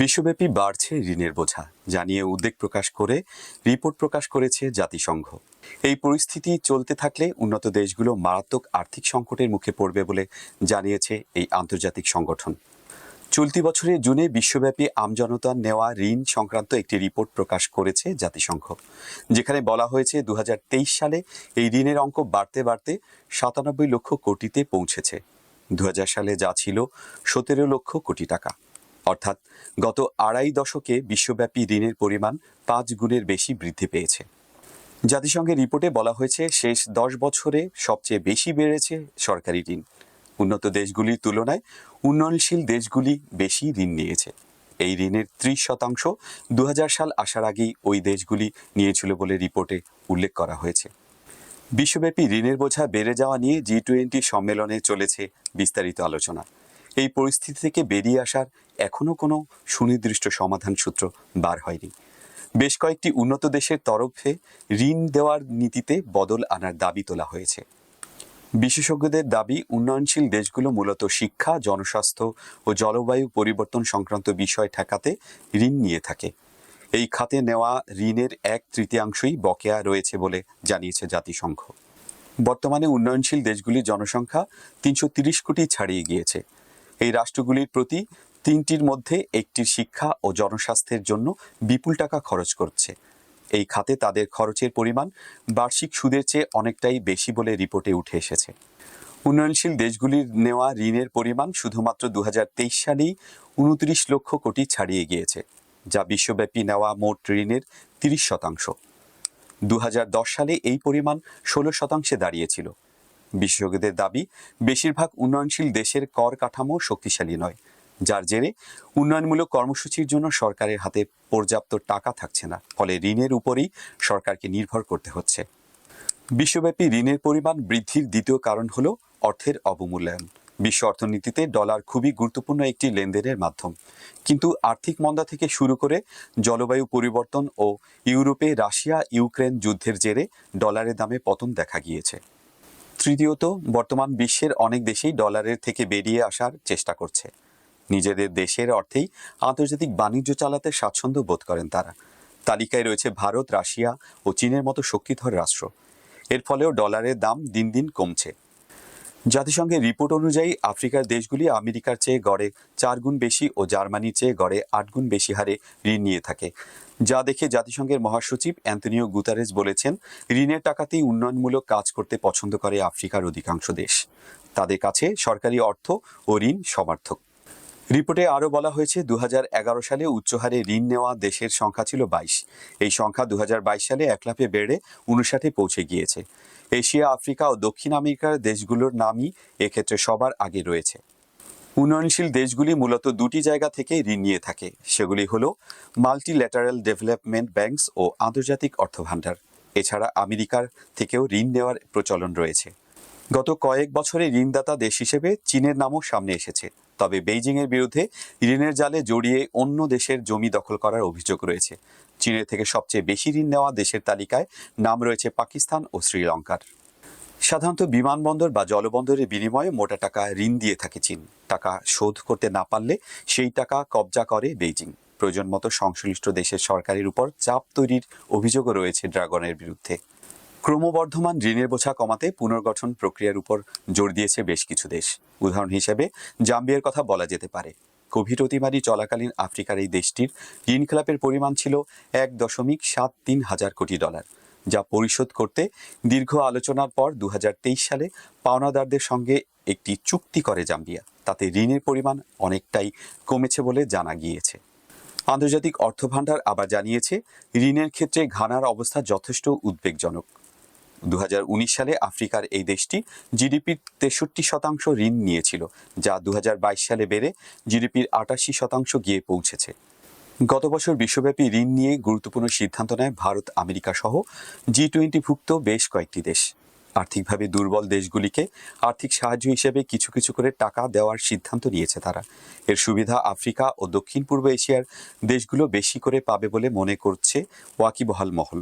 বিশ্বব্যাপী বাড়ছে ঋণের বোঝা জানিয়ে উদ্বেগ প্রকাশ করে রিপোর্ট প্রকাশ করেছে জাতিসংঘ। এই পরিস্থিতি চলতে থাকলে উন্নত দেশগুলো মারাত্মক আর্থিক সংকটের মুখে পড়বে বলে জানিয়েছে এই আন্তর্জাতিক সংগঠন। চলতি বছরের জুনে বিশ্বব্যাপী আমজনতার নেওয়া ঋণ সংক্রান্ত একটি রিপোর্ট প্রকাশ করেছে জাতিসংঘ। যেখানে বলা হয়েছে দু হাজার তেইশ সালে এই ঋণের অঙ্ক বাড়তে বাড়তে সাতানব্বই লক্ষ কোটিতে পৌঁছেছে। দু সালে যা ছিল সতেরো লক্ষ কোটি টাকা। অর্থাৎ গত আড়াই দশকে বিশ্বব্যাপী ঋণের পরিমাণ পাঁচ গুণের বেশি বৃদ্ধি পেয়েছে। জাতিসংঘের রিপোর্টে বলা হয়েছে, শেষ দশ বছরে সবচেয়ে বেশি বেড়েছে সরকারি ঋণ। উন্নত দেশগুলির তুলনায় উন্নয়নশীল দেশগুলি বেশি ঋণ নিয়েছে। এই ঋণের ত্রিশ শতাংশ দু হাজার সাল আসার আগেই ওই দেশগুলি নিয়েছিল বলে রিপোর্টে উল্লেখ করা হয়েছে। বিশ্বব্যাপী ঋণের বোঝা বেড়ে যাওয়া নিয়ে জি টোয়েন্টি সম্মেলনে চলেছে বিস্তারিত আলোচনা। এই পরিস্থিতি থেকে বেরিয়ে আসার এখনও কোনো সুনির্দিষ্ট সমাধান সূত্র বার হয়নি। বেশ কয়েকটি উন্নত দেশের তরফে ঋণ দেওয়ার নীতিতে বদল আনার দাবি তোলা হয়েছে। বিশেষজ্ঞদের দাবি, উন্নয়নশীল দেশগুলো মূলত শিক্ষা, জনস্বাস্থ্য ও জলবায়ু পরিবর্তন সংক্রান্ত বিষয় ঠেকাতে ঋণ নিয়ে থাকে। এই খাতে নেওয়া ঋণের এক তৃতীয়াংশই বকেয়া রয়েছে বলে জানিয়েছে জাতিসংঘ। বর্তমানে উন্নয়নশীল দেশগুলির জনসংখ্যা তিনশো কোটি ছাড়িয়ে গিয়েছে। এই রাষ্ট্রগুলির প্রতি তিনটির মধ্যে একটির শিক্ষা ও জনস্বাস্থ্যের জন্য বিপুল টাকা খরচ করছে। এই খাতে তাদের খরচের পরিমাণ বার্ষিক সুদের চেয়ে অনেকটাই বেশি বলে রিপোর্টে উঠে এসেছে। উন্নয়নশীল দেশগুলির নেওয়া ঋণের পরিমাণ শুধুমাত্র দু হাজার তেইশ সালেই উনত্রিশ লক্ষ কোটি ছাড়িয়ে গিয়েছে, যা বিশ্বব্যাপী নেওয়া মোট ঋণের তিরিশ শতাংশ। দু হাজার দশ সালে এই পরিমাণ ষোলো শতাংশে দাঁড়িয়েছিল। বিশেষজ্ঞদের দাবি, বেশিরভাগ উন্নয়নশীল দেশের কর কাঠামো শক্তিশালী নয়। যার জেরে উন্নয়নমূলক কর্মসূচির জন্য সরকারের হাতে পর্যাপ্ত টাকা থাকছে না। ফলে ঋণের উপরেই সরকারকে নির্ভর করতে হচ্ছে। বিশ্বব্যাপী ঋণের পরিমাণ বৃদ্ধির দ্বিতীয় কারণ হল অর্থের অবমূল্যায়ন। বিশ্ব অর্থনীতিতে ডলার খুবই গুরুত্বপূর্ণ একটি লেনদেনের মাধ্যম। কিন্তু আর্থিক মন্দা থেকে শুরু করে জলবায়ু পরিবর্তন ও ইউরোপে রাশিয়া ইউক্রেন যুদ্ধের জেরে ডলারের দামে পতন দেখা গিয়েছে। তৃতীয়ত, বর্তমান বিশ্বের অনেক দেশেই ডলারের থেকে বেরিয়ে আসার চেষ্টা করছে। নিজেদের দেশের অর্থেই আন্তর্জাতিক বাণিজ্য চালাতে স্বাচ্ছন্দ্য বোধ করেন তারা। তালিকায় রয়েছে ভারত, রাশিয়া ও চীনের মতো শক্তিধর রাষ্ট্র। এর ফলেও ডলারের দাম দিন দিন কমছে। জাতিসংঘের রিপোর্ট অনুযায়ী আফ্রিকার দেশগুলি আমেরিকার চেয়ে গড়ে চার গুণ বেশি ও জার্মানির চেয়ে গড়ে আট গুণ বেশি হারে ঋণ নিয়ে থাকে। যা দেখে জাতিসংঘের মহাসচিব অ্যান্তনিও গুতারেস বলেছেন, ঋণের টাকাতেই উন্নয়নমূলক কাজ করতে পছন্দ করে আফ্রিকার অধিকাংশ দেশ। তাদের কাছে সরকারি অর্থ ও ঋণ সমার্থক। রিপোর্টে আরও বলা হয়েছে দু হাজার এগারো সালে উচ্চহারে ঋণ নেওয়া দেশের সংখ্যা ছিল বাইশ। এই সংখ্যা দু হাজার বাইশ সালে একলাপে বেড়ে উনষাটে পৌঁছে গিয়েছে। এশিয়া, আফ্রিকা ও দক্ষিণ আমেরিকার দেশগুলোর নামই এক্ষেত্রে সবার আগে রয়েছে। উন্নয়নশীল দেশগুলি মূলত দুটি জায়গা থেকে ঋণ নিয়ে থাকে। সেগুলি হলো মাল্টিল্যাটারাল ডেভেলপমেন্ট ব্যাংকস ও আন্তর্জাতিক অর্থভাণ্ডার এছাড়া আমেরিকার থেকেও ঋণ নেওয়ার প্রচলন রয়েছে। গত কয়েক বছরে ঋণদাতা দেশ হিসেবে চীনের নামও সামনে এসেছে। তবে বেইজিংয়ের বিরুদ্ধে ঋণের জালে জড়িয়ে অন্য দেশের জমি দখল করার অভিযোগ রয়েছে। চীনের থেকে সবচেয়ে বেশি ঋণ নেওয়া দেশের তালিকায় নাম রয়েছে পাকিস্তান ও শ্রীলঙ্কার। সাধারণত বিমানবন্দর বা জলবন্দরের বিনিময়ে মোটা টাকা ঋণ দিয়ে থাকে চীন। টাকা শোধ করতে না পারলে সেই টাকা কবজা করে বেইজিং। প্রয়োজন মতো সংশ্লিষ্ট দেশের সরকারের উপর চাপ তৈরির অভিযোগও রয়েছে ড্রাগনের বিরুদ্ধে। ক্রমবর্ধমান ঋণের বোঝা কমাতে পুনর্গঠন প্রক্রিয়ার উপর জোর দিয়েছে বেশ কিছু দেশ। উদাহরণ হিসেবে, জাম্বিয়ার কথা বলা যেতে পারে। কোভিড অতিমারি চলাকালীন আফ্রিকার এই দেশটির ঋণ খেলাপের পরিমাণ ছিল এক দশমিক সাত তিন হাজার কোটি ডলার, যা পরিশোধ করতে দীর্ঘ আলোচনার পর দু হাজার তেইশ সালে পাওনাদারদের সঙ্গে একটি চুক্তি করে জাম্বিয়া। তাতে ঋণের পরিমাণ অনেকটাই কমেছে বলে জানা গিয়েছে। আন্তর্জাতিক অর্থভাণ্ডার আবার জানিয়েছে, ঋণের ক্ষেত্রে ঘানার অবস্থা যথেষ্ট উদ্বেগজনক। দু হাজার উনিশ সালে আফ্রিকার এই দেশটি জিডিপির তেষট্টি শতাংশ ঋণ নিয়েছিল, যা দু হাজার বাইশ সালে বেড়ে জিডিপির আটাশি শতাংশ গিয়ে পৌঁছেছে। গত বছর বিশ্বব্যাপী ঋণ নিয়ে গুরুত্বপূর্ণ সিদ্ধান্ত নেয় ভারত, আমেরিকা সহ জি টোয়েন্টিভুক্ত বেশ কয়েকটি দেশ। আর্থিকভাবে দুর্বল দেশগুলিকে আর্থিক সাহায্য হিসেবে কিছু কিছু করে টাকা দেওয়ার সিদ্ধান্ত নিয়েছে তারা। এর সুবিধা আফ্রিকা ও দক্ষিণ পূর্ব এশিয়ার দেশগুলো বেশি করে পাবে বলে মনে করছে ওয়াকিবহাল মহল।